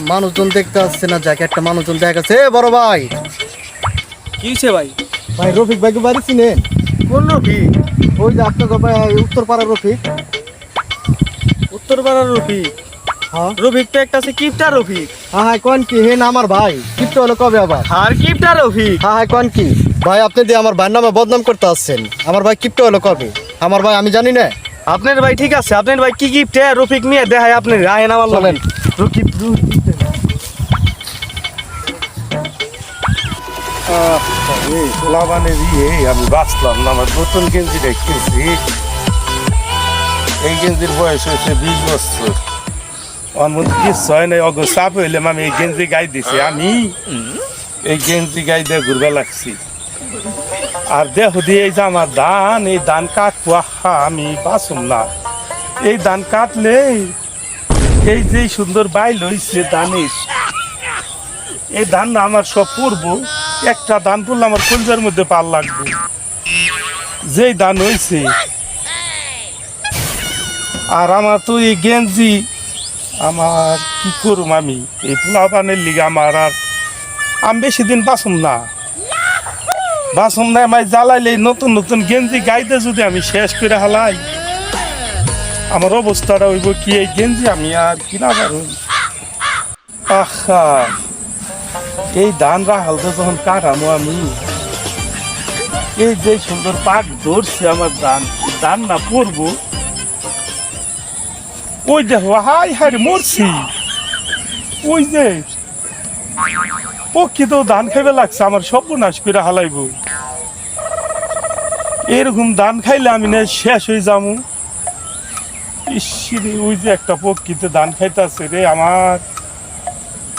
মানুষজন দেখতে আসছে না যাকে একটা মানুষজন দেখা গেছে। এ বড় ভাই। কি হয়েছে ভাই? ভাই রফিক ভাইকে বাড়ি চিনেন? কোন রফিক? ওই যে আপনার ভাই উত্তর পাড়ার রফিক। উত্তর পাড়ার রফিক? হ্যাঁ। রফিক তো একটা আছে কিপটা রফিক। হ্যাঁ হ্যাঁ কোন কি? হে না আমার ভাই। কিপ্ট হলো কবে আবার? আর কিপটা রফিক? হ্যাঁ হ্যাঁ কোন কি? ভাই আপনি দিয়ে আমার ভাইয়ের নামে বদনাম করতে আসছেন। আমার ভাই কিপ্ট হলো কবে? আমার ভাই আমি জানি না। আপনার ভাই ঠিক আছে। আপনার ভাই কি গিফট রফিক নিয়ে দেখায় আপনি আয়েন আমার চলেন। আমি রেখেছি এই বয়স হয়েছে আমার হয় নাই আমি এই গেঞ্জি গাই আমি এই গেঞ্জি গাই লাগছি আর দেহ দিয়ে এই যে আমার ধান এই ধান কাটবো আহা আমি বাঁচুম না এই ধান কাটলে এই যে সুন্দর বাইল হইছে ধানের এই ধান আমার সব পড়ব একটা ধান পড়লে আমার কলজার মধ্যে পাল লাগবে। যেই ধান হয়েছে আর আমার তো এই গেঞ্জি, আমার কি করুম আমি? এই পোলাপানের লিগে আমার আর আমি বেশি দিন বাসুম না। বাসুম না আমায় জ্বালাইলে নতুন নতুন গেঞ্জি গাইতে যদি আমি শেষ করে হালাই। আমার অবস্থাটা হইব কি, এই গেঞ্জি আমি আর কিনা পারব আহা! এই ধান রাখালতে যখন কাটামো আমি, এই যে সুন্দর পাক ধরছে আমার দান ধান না পরবো। ওই দেখো হাই হাই মরছি। ওই যে পক্ষী তো ধান খাইবে লাগছে, আমার সর্বনাশ করে হালাইব। এরকম ধান খাইলে আমি না শেষ হয়ে যাব ইসিরে ওই যে একটা পক্ষীতে ধান খাইতেছে রে আমার।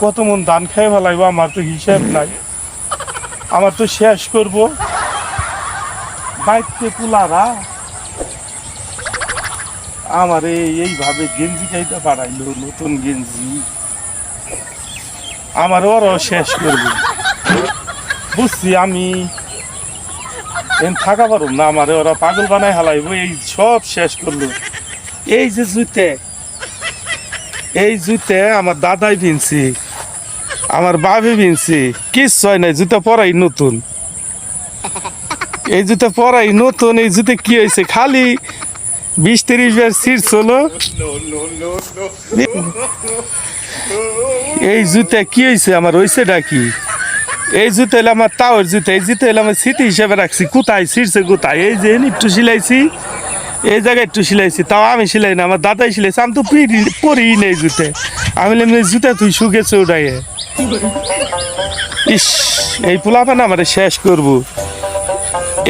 কত মন ধান খাই ফেলাইব, আমার তো হিসাব নাই। আমার তো শেষ করব। বাইতে পুলারা। আমার এই- এইভাবে গেঞ্জি খাইতে পারাইলো নতুন গেঞ্জি। আমার ওরাও শেষ করবে। বুঝছি আমি। থাকা পারব না, আমার ওরা পাগল বানাই হালাইব এই সব শেষ করল। এই যে জুতে, এই জুতে আমার দাদাই কিনছি আমার বাবে কিনছি কিচ্ছু হয় নাই জুতা পরাই নতুন। এই জুতা পরাই নতুন, এই জুতে কি হয়েছে? খালি বিশ তিরিশ বার সিট চলো এই জুতা কি হয়েছে আমার হয়েছে ডাকি এই জুতা এলে আমার তাওর জুতা, এই জুতো এলে আমার স্মৃতি হিসেবে রাখছি। কোথায় ছিঁড়ছে, কোথায়? এই যে একটু সিলাইছি, এই জায়গায় একটু সিলাইছি, তাও আমি সিলাই না, আমার দাদাই সিলাইছে, আমি তো পরি নেই জুতে। আমি জুতা তুই শুকেছে ওটাই ইস, এই পোলাপান আমার শেষ করব।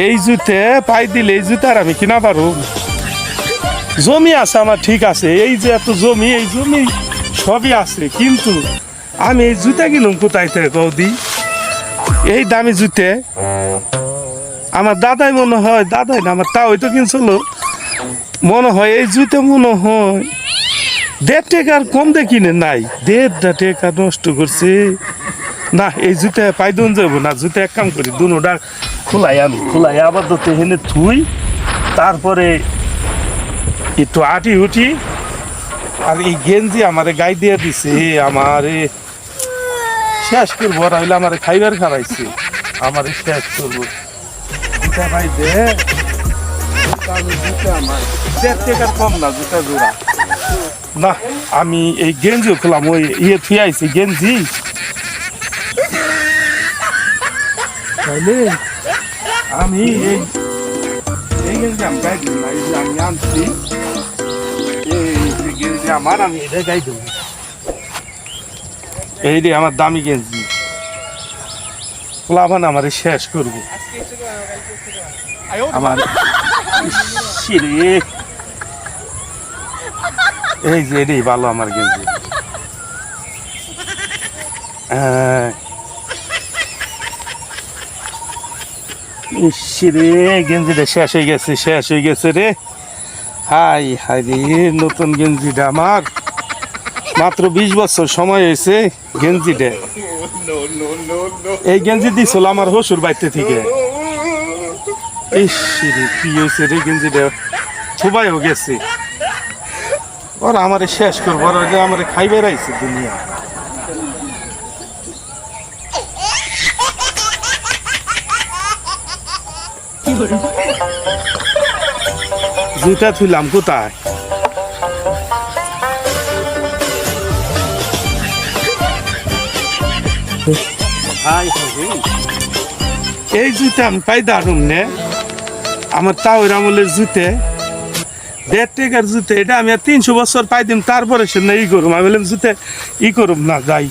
এই জুতে পাই দিলে এই জুতে আর আমি কিনা পারো জমি আছে আমার, ঠিক আছে। এই যে এত জমি, এই জমি সবই আছে, কিন্তু আমি এই জুতা কিনুম কোথায় থেকে বৌদি? এই দামি জুতে আমার দাদাই মনে হয়, দাদাই না, আমার তাও তো কিনছিল। মনে হয় এই জুতে মনে হয় দেড় টাকার কম দিয়ে কিনে নাই দেড়টা টাকা নষ্ট করছে। না, এই জুতে পাইদন যাব না, জুতে এক কাম করি দুনোটা খোলাই আমি খোলাই আবার তো হেনে থুই, তারপরে একটু আটি উঠি, আর এই গেঞ্জি আমারে গাই দিয়ে দিছে আমারে। শেষ করব ওরা হইলে আমারে খাইবার খারাইছে আমারে শেষ করব। জুতা দেড় টাকার কম না, জুতা জোড়া। না, আমি এই গেঞ্জি খুলাম, ওই ইয়ে থুয়ে আইছি, গেঞ্জি। তাইলে আমি এই আমি এই রে আমার দামি গেঞ্জি। প্লাবান আমার শেষ করব। আমার ইস রে। এই যে, এটাই ভালো আমার গেঞ্জি। রে, গেঞ্জিটা শেষ হয়ে গেছে, শেষ হয়ে গেছে রে। হাই হাই রে, নতুন গেঞ্জিটা আমার। মাত্র বিশ বছর সময় হয়েছে গেঞ্জিটা। এই গেঞ্জি দিছিল আমার হসুর বাড়িতে থেকে। ইস রে, কি হয়েছে রে গেঞ্জিটা? সবাইও গেছে। ওরা আমারে শেষ করব ওরা যে আমারে খাই বেড়াইছে দুনিয়া। জুতা থুইলাম কোথায়? এই জুতা আমি পাই দারুণ নে। আমার তাও আমলের জুতে দেড় টাকার জুতে এটা আমি আর তিনশো বছর পাই দিম তারপরে সে না ই করুম। আমি বললাম জুতে ই করুম না যাই।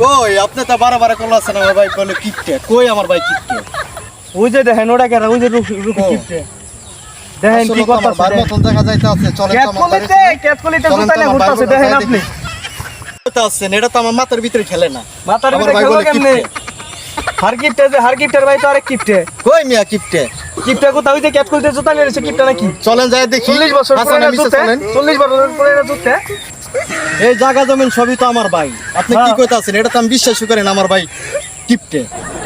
কই আপনি তো বারে বারে কল আছেন আমার ভাই বলে কিপটে। কই আমার ভাই কিপটে? ওই যে দেখেন ওটা কেন? ওই যে। কিপটে। দেখেন কি কথা মতন দেখা যাইতে আছে চলেন তো আমার ক্যাটকলিতে ঘুরতাছে দেখেন আপনি। এটা তো আমার মাথার ভিতরে খেলে না। মাথার ভিতরে খেলো কেমনে। হার কিপটে যে হার কিপটের ভাই তো আরেক কিপটে। কই মিয়া কিপটে? কিপটে কোথাও ওই যে ক্যাটকলিতে জুতা নিয়ে এসেছে কিপটে নাকি? চলেন যায় দেখি। চল্লিশ বছর চল্লিশ বছর পুরানো জুতে। এই জায়গা জমিন সবই তো আমার ভাই। আপনি কি হ্যাঁ। কইতাছেন? এটা তো আমি বিশ্বাস করেন আমার ভাই কিপটে।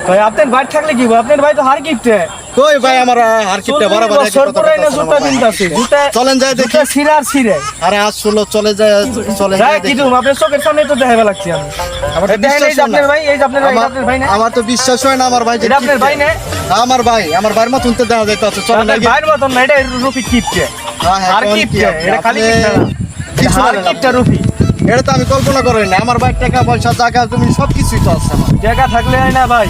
ভাই আপনার ভাই থাকলে কি? আপনার ভাই তো হার কিপটে। কই ভাই আমার বরাবর বছর জুতা কিনতাছে জুতা চলেন যাই দেখি। আর ছিঁড়ে আরে আজ ষোলো চলে যায় চলেন যাই যাই কি আপনার চোখের সামনে তো দেখাবে লাগছি আমি। আমার এই দেখেন এই বিশ্বাস হয় না। আপনার ভাই এই আপনার ভাই আমার- আপনার ভাই না? আমার তো বিশ্বাস হয় না আমার ভাই এটা আপনার ভাই না? আমার ভাই আমার ভাইয়ের মতন তো দেখা চলেন আগে। ভাইয়ের মতন না এটা রুফি কিপটে। হ্যাঁ, হ্যাঁ, আর কোন কিপটে কি আপনি? এটা খালি না। আর। কিপটে রুফি এটা তো আমি কল্পনা করি না। আমার ভাই টাকা পয়সা জায়গা তুমি সব কিছুই তো আছে আমার। জায়গা থাকলে না ভাই।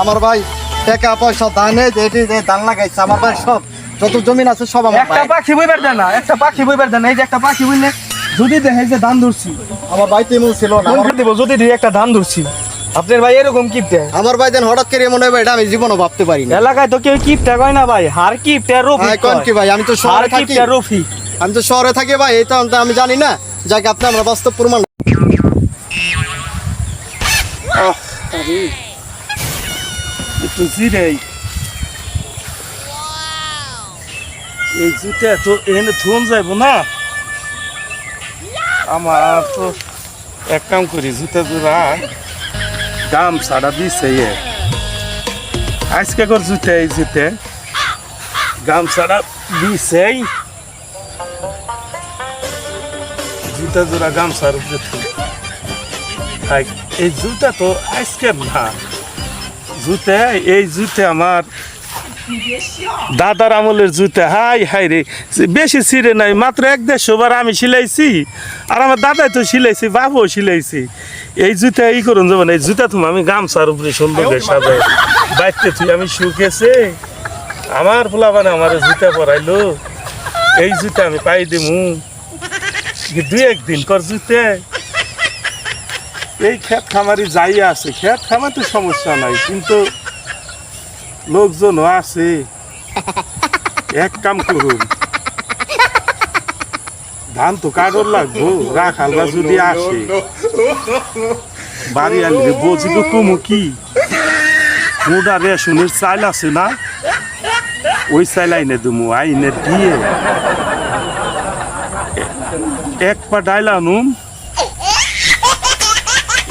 আমার ভাই টাকা পয়সা দানে যেটি যে দান লাগাইছে আমার ভাই সব। যত জমিন আছে সব আমার একটা পাখি বইবার দেন না একটা পাখি বইবার দেন না। এই যে একটা পাখি বইলে যদি দেখে যে ধান ধরছি আমার ভাই তো এমন ছিল না দিব যদি দিয়ে একটা ধান ধরছি। আপনার ভাই এরকম কিপটে আমার ভাই দেন হঠাৎ করে মনে হয় এটা আমি জীবনও ভাবতে পারি না। এলাকায় তো কেউ কিপটে কয় না ভাই? হার কিপটে রুফি হ্যাঁ, কোন কি ভাই? আমি তো শহরে থাকি। রুফি আমি তো শহরে থাকি ভাই এটা তো আমি জানি না। যাকে আপনি আমরা বাস্তব প্রমাণ আরে, একটু জিরাই এই জুতা তো এনে থুন যাইব না? আমার তো এক কাম করি জুতা জোড়া দাম সাড়া দিছে আজকে কর জুতে এই জুতে। গাম সাড়া দিছে। জুতা জোড়া গামছার উপরে হাই, এই জুতা তো আজকের না। জুতে, এই জুতে আমার দাদার আমলের জুতে। হাই হাই রে বেশি ছিঁড়ে নাই, মাত্র এক দেড়শো বার আমি সিলাইছি। আর আমার দাদাই তো সিলাইছি, বাবুও সিলাইছি। এই জুতা ই করুন যাবেন এই জুতা তুমি আমি গামছার উপরে সুন্দর সাজাই। বাইতে তুই আমি শুকেছে। আমার ফুলা মানে আমার জুতা পরাইলো। এই জুতা আমি পাই দিমু। দুই একদিন কর জুতে। এই ক্ষেত খামারি যাই আছে, ক্ষেত খামার তো সমস্যা নাই, কিন্তু লোকজনও আছে। এক কাম করুন, ধান তো কাগর লাগবো, রাখাল বা যদি আসে, বাড়ি আনলে বলছি তো কুমু কি? মোটা রেশনের চাইল আছে না? ওই চাইল আইনে দুমু আইনে দিয়ে এক পা ডাইল আনুম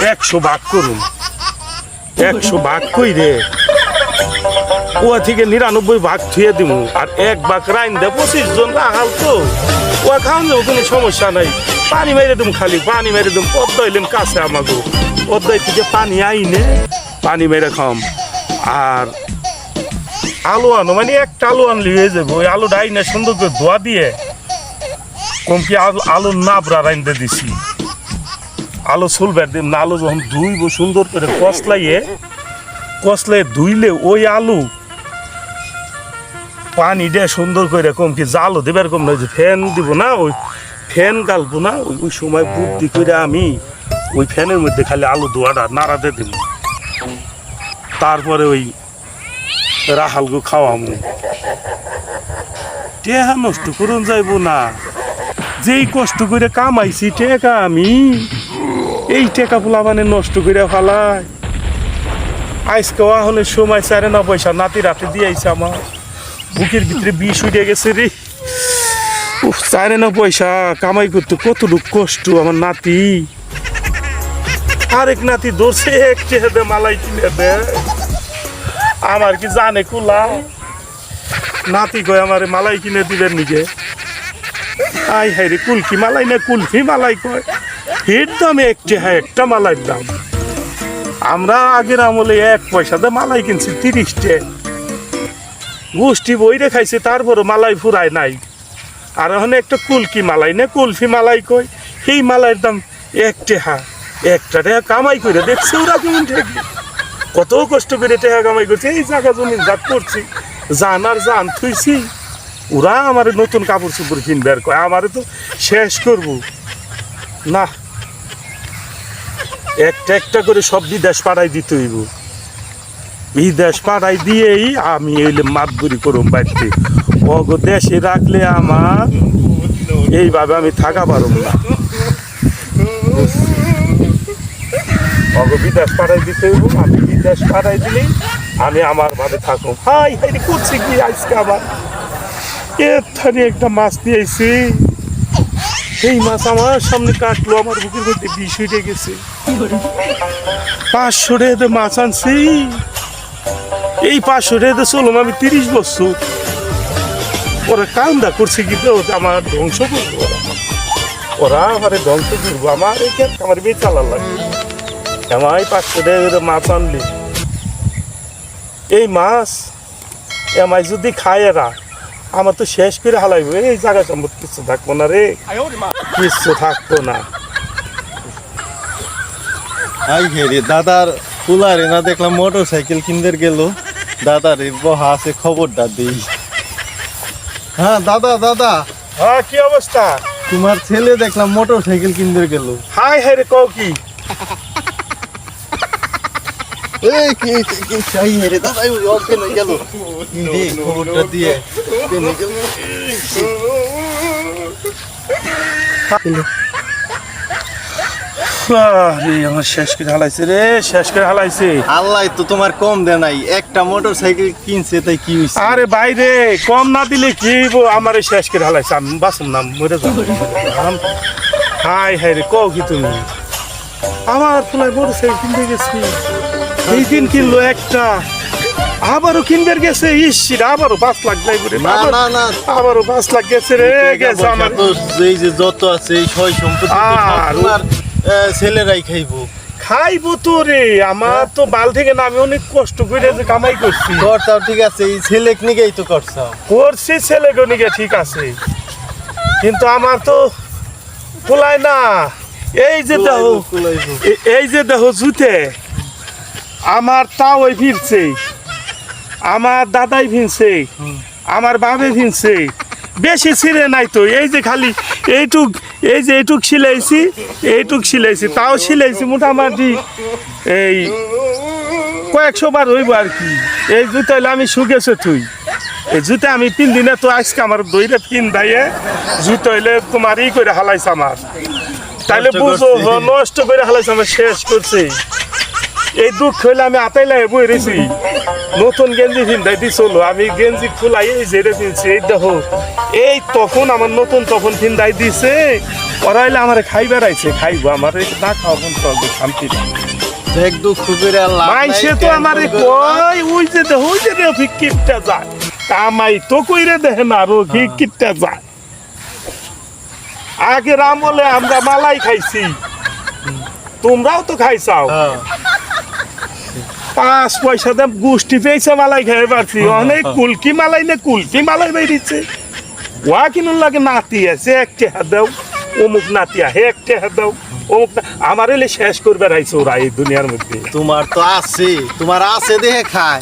একশো ভাগ করুন। একশো ভাগ কই রে ও থেকে নিরানব্বই ভাগ থুয়ে দিব আর এক ভাগ রাইন দে পঁচিশ জন রাখাল তো। ও খাওয়ান যাব কোনো সমস্যা নাই। পানি মেরে দিম খালি, পানি মেরে দিম। পদ্মা কাছে আমাকে পদ্মায় থেকে পানি আইনে, পানি মেরে খাম আর আলু আনো মানে একটা আলু আনলি হয়ে যাবে। ওই আলুটা আইনে সুন্দর করে ধোয়া দিয়ে কম কি আলু আলুর নাবরা রাইন্দে দিছি। আলু চুলবার দিম না আলু যখন ধুইব, সুন্দর করে কসলাইয়ে কসলাই ধুইলে ওই আলু পানি দিয়ে সুন্দর করে কম কি জালও দেবে এরকম নয় যে ফ্যান দিব না, ওই ফ্যান গালবো না, ওই ওই সময় বুদ্ধি করে আমি ওই ফ্যানের মধ্যে খালি আলু ধোয়াটা নাড়াতে দিব। তারপরে ওই রাহালগো খাওয়ামু। টেহা নষ্ট করুন যাইব না। যেই কষ্ট করে কামাইছি, টেকা আমি। এই টেকা ফুলা মানে নষ্ট করে ফেলায়। আজকে ওয়াহনের সময় চারে না পয়সা, নাতি রাতে দিয়েছে আমার। বুকের ভিতরে বিষ উঠে গেছে রে। চারে না পয়সা, কামাই করতে কতটুক কষ্ট আমার নাতি। আরেক নাতি ধরছে একটে দে মালাই কিনে দে আমার কি জানে কুলা? নাতি কয় আমার মালাই কিনে দিবেন নিজে আই হাই রে কুলকি মালাই না কুলফি মালাই কয়? ফের দামে একটি হ্যাঁ একটা মালাইয়ের দাম। আমরা আগের আমলে এক পয়সাতে মালাই কিনছি, তিরিশটে। গোষ্ঠী বই রেখাইছে তারপরও মালাই ফুরায় নাই। আর ওখানে একটা কুলকি মালাই, না কুলফি মালাই কই? সেই মালাইয়ের দাম এক টেহা একটা টেহা কামাই করে দেখছে ওরা কেমন ঠেকি কত কষ্ট করে টেহা কামাই করছে, এই জায়গা জমি জাত করছি, জান আর জান থুইছি। ওরা আমার নতুন কাপড় চোপড় কিনবে আর কয়, আমারে তো শেষ করব। না একটা একটা করে সব বিদেশ পাড়াই দিতে হইব। বিদেশ পাড়াই দিয়েই আমি এলে মাতগুরি করুম বাড়িতে। অগ দেশে রাখলে আমার এইভাবে আমি থাকা পারব না। বিদেশ পাড়াই দিতে হইব, আমি বিদেশ পাড়াই দিলেই আমি আমার ভাবে থাকুম। হাই হাই করছি কি আজকে আবার? এখানে একটা মাছ নিয়েছি এই মাছ আমার সামনে কাটলো, আমার বুকের মধ্যে বিষ উঠে গেছে। পাঁচশো টাকা মাছ আনছি। এই পাঁচশো টাকা চলুন, আমি তিরিশ বছর। ওরা কান্দা করছে কি তো আমার ধ্বংস করব ওরা। আমার ধ্বংস করব, আমার এখানে আমার বেচালার লাগে। আমায় পাঁচশো টাকা মাছ আনলি। এই মাছ এমাই যদি খায় এরা আমার তো শেষ করে হালাইবো। এই জায়গা সম্পদ কিছু থাকব না রে। কিছু থাকব না। আই হেরে দাদার কুলারে না দেখলাম মোটর সাইকেল কিনতে গেল। দাদার বহা আছে খবরটা দিই। হ্যাঁ দাদা দাদা। হ্যাঁ কি অবস্থা? তোমার ছেলে দেখলাম মোটর সাইকেল কিনতে গেল। হাই হাই রে কও কি? এই কি কি চাই হেরে দাদা ওই অজ্ঞান গেল। কি খবরটা দিয়ে কেনে গেল? আমার শেষ করে হালাইছে রে শেষ করে হালাইছে। আল্লাহ তো তোমার কম দে নাই। একটা মোটর সাইকেল কিনছে তাই কি হইছে? আরে বাইরে কম না দিলে কি বো আমার শেষ করে হালাইছে আমি বাসুম না মরে যাব হাই হাই রে কও কি তুমি? আমার ফুলাই বড় সাইকেল কিনতে গেছি। এই দিন কিনলো একটা। আবারও কিনবে গেছে? ইসির আবারও পাঁচ লাখ যাই বলে না না না। আবারও পাঁচ লাখ গেছে রে গেছে আমার। এই যে যত আছে এই সয় সম্পত্তি আর- ছেলেরাই খাইবো। খাইবো তো রে আমার তো বাল থেকে না আমি অনেক কষ্ট করে যে কামাই করছি। করতাও ঠিক আছে এই ছেলে নিকেই তো করছাও করছি ছেলে গনিকে ঠিক আছে। কিন্তু আমার তো পোলায় না। এই যে দেহ। এই যে দেহ জুতে। আমার তাও ওই ফিরছে আমার দাদাই ফিরছে আমার বাবে ফিরছে বেশি ছিঁড়ে নাই তো। এই যে খালি এইটুক এই যে এইটুক সিলাইছি এইটুক সিলাইছি তাও সিলাইছি মোটামুটি এই কয়েকশো বার হইব আর কি। এই জুতো হইলে আমি শুকেছে তুই। এই জুতো আমি তিন দিনে তো আজকে আমার দইরে পিন দাইয়ে জুতো হইলে তোমার ই করে হালাইছে আমার। তাইলে বুঝো নষ্ট করে হালাইছে আমার শেষ করছে। এই দুঃখ হইলে আমি আতাইলাই বই রেছি। নতুন গেঞ্জি পিন্ধাই দিছিল আমি গেঞ্জি খোলাই এই জেরে পিনছি এই দেখো। এই তখন আমার নতুন তখন পিন্ধাই দিছে। ওরা হইলে আমার খাইবার আইছে খাইবো আমার না খাওয়াবো চলবে শান্তি দেখ দুঃখ করে মাইসে তো আমারে কই ওই যে দেখ ওই যে রফিক কিটটা যায়। কামাই তো কইরে দেখে না রফিক কিটটা যায়। আগে আমলে আমরা মালাই খাইছি। তোমরাও তো খাইছাও। হ্যাঁ, পাঁচ পয়সা দাম গোষ্ঠী পেয়েছে মালাই খাই পারছি অনেক কুলকি মালাই না কুলকি মালাই বেরিয়েছে ওয়া কিনুন লাগে নাতি আছে এক টেহা দাও অমুক নাতি হে এক টেহা দাও অমুক আমার এলে শেষ করবে রাইছে ওরা এই দুনিয়ার মধ্যে। তোমার তো আছে তোমার আছে দেহে খায়।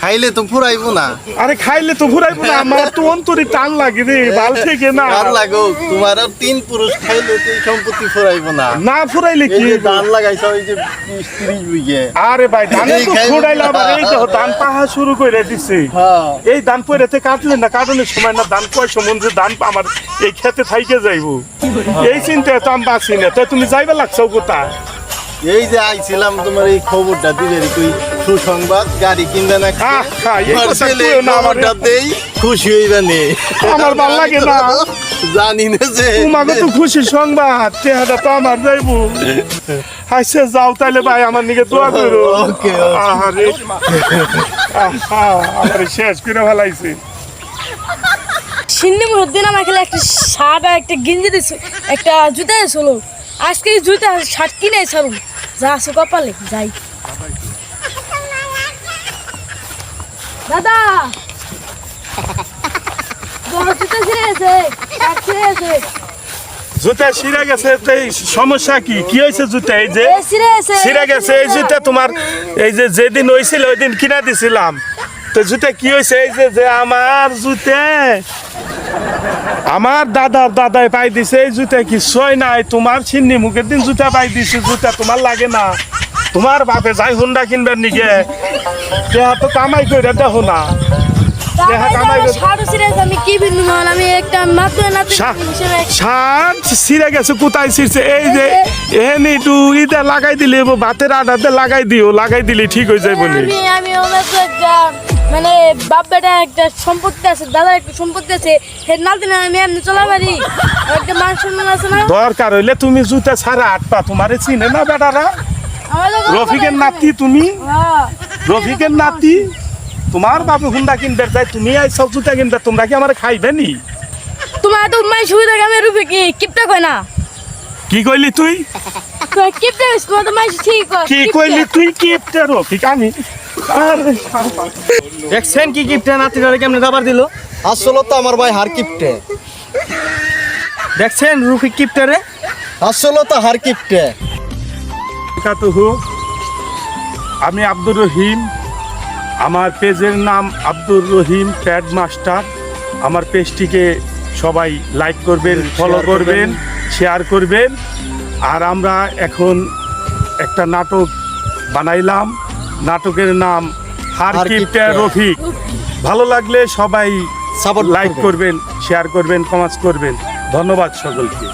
খাইলে তো ফুরাইবো না। আরে খাইলে তো ঘুরাইবো না আমার তো অন্তরে টান লাগে রে ভালো থেকে না। আর লাগো তোমার আর তিন পুরুষ খাইলে তো এই সম্পত্তি ফুরাইবো না। না ফুরাইলে কি? ধান লাগাইছ ওই যে বিশ ত্রিশ বিঘে। আরে ভাই ধানে এই তো ফুরাইলে আবার এই দেখো ধান পাহা শুরু করে দিছে। হ্যাঁ। এই ধান পয়রাতে কাটলে না কাটনের সময় না ধান কয় সময় যে ধান আমার এই খেতে থাইকে যাইবো। এই চিন্তায় তো আমি বাঁচি না তাই তুমি যাইবে লাগছো কোথায়? এই যে আইছিলাম তোমার এই খবরটা দিলে তুই। সুসংবাদ গাড়ি কিনবে না। দেই খুশি হইবে নে। আমার ভালো লাগে না। জানি না যে তোমাকে তো খুশি সংবাদ চেহারা তো আমার যাইবো। আচ্ছা যাও তাইলে ভাই আমার নিকে দোয়া করো। আহারে। আহা, আমারে শেষ করে ফেলাইছে। সিন্নি মুহূর্ত দিন আমাকে একটা শার্ট আর একটা গেঞ্জি দিছে একটা জুতা দিছিল আজকে এই জুতা শার্ট কিনে ছাড়ুন যা আছে কপালে যাই। দাদা! জুতা ছিঁড়ে গেছে সমস্যা কি? কি হয়েছে জুতা? এই যে গেছে গেছে এই জুতা তোমার এই যে যেদিন হয়েছিল ওই দিন কিনা দিছিলাম। তো জুতা কি হয়েছে? এই যে যে আমার জুতে আমার দাদার দাদাই পাই দিছে এই জুতা কি সই নাই? তোমার ছিন্নি মুখের দিন জুতা পাই দিছে জুতা তোমার লাগে না। তোমার বাপে যাই হুন্ডা কিনবেন নিগে দেহা তো কামাই করে দেখো না। কোথায় ছিঁড়ছে এই যে এহেনি একটু ইটা লাগাই দিলে ভাতের আটাতে লাগাই দিও লাগাই দিলে ঠিক হয়ে যাবে বলে মানে বাপ বেটা একটা সম্পত্তি আছে দাদার একটা সম্পত্তি আছে হে নাতি না আমি এমনি চলা পারি একটা মান সম্মান আছে না? দরকার হইলে তুমি জুতা ছাড়া আটপা তোমারে চিনে না বেটারা? রফিকের নাতি তুমি? হ্যাঁ। রফিকের নাতি? তোমার বাবু হুন্ডা কিনবে তাই তুমি এই সব জুতা কিনবে তোমরা কি আমার খাইবে নি? তোমার তো মাই সুবিধা আমি রূপে কি কিপটা কয় না? কি কইলি তুই? কিপটা তোমার তো মাই ঠিক কি কইলি তুই কি একটা রফিক আমি? দেখছেন কি গিফটে নাতিটারে কেমনে দাবার দিল? আসলে তো আমার ভাই হার কিপটে। দেখছেন রুফি কিপটারে? আসলে তো হার কিপটে। কাতুহু আমি আব্দুর রহিম। আমার পেজের নাম আব্দুর রহিম প্যাড মাস্টার। আমার পেজটিকে সবাই লাইক করবেন ফলো করবেন। শেয়ার করবেন। আর আমরা এখন একটা নাটক বানাইলাম। নাটকের নাম হার হার কিপটে কিপটে। রফিক। ভালো লাগলে সবাই লাইক করবেন। করবেন শেয়ার করবেন কমেন্টস করবেন। ধন্যবাদ সকলকে।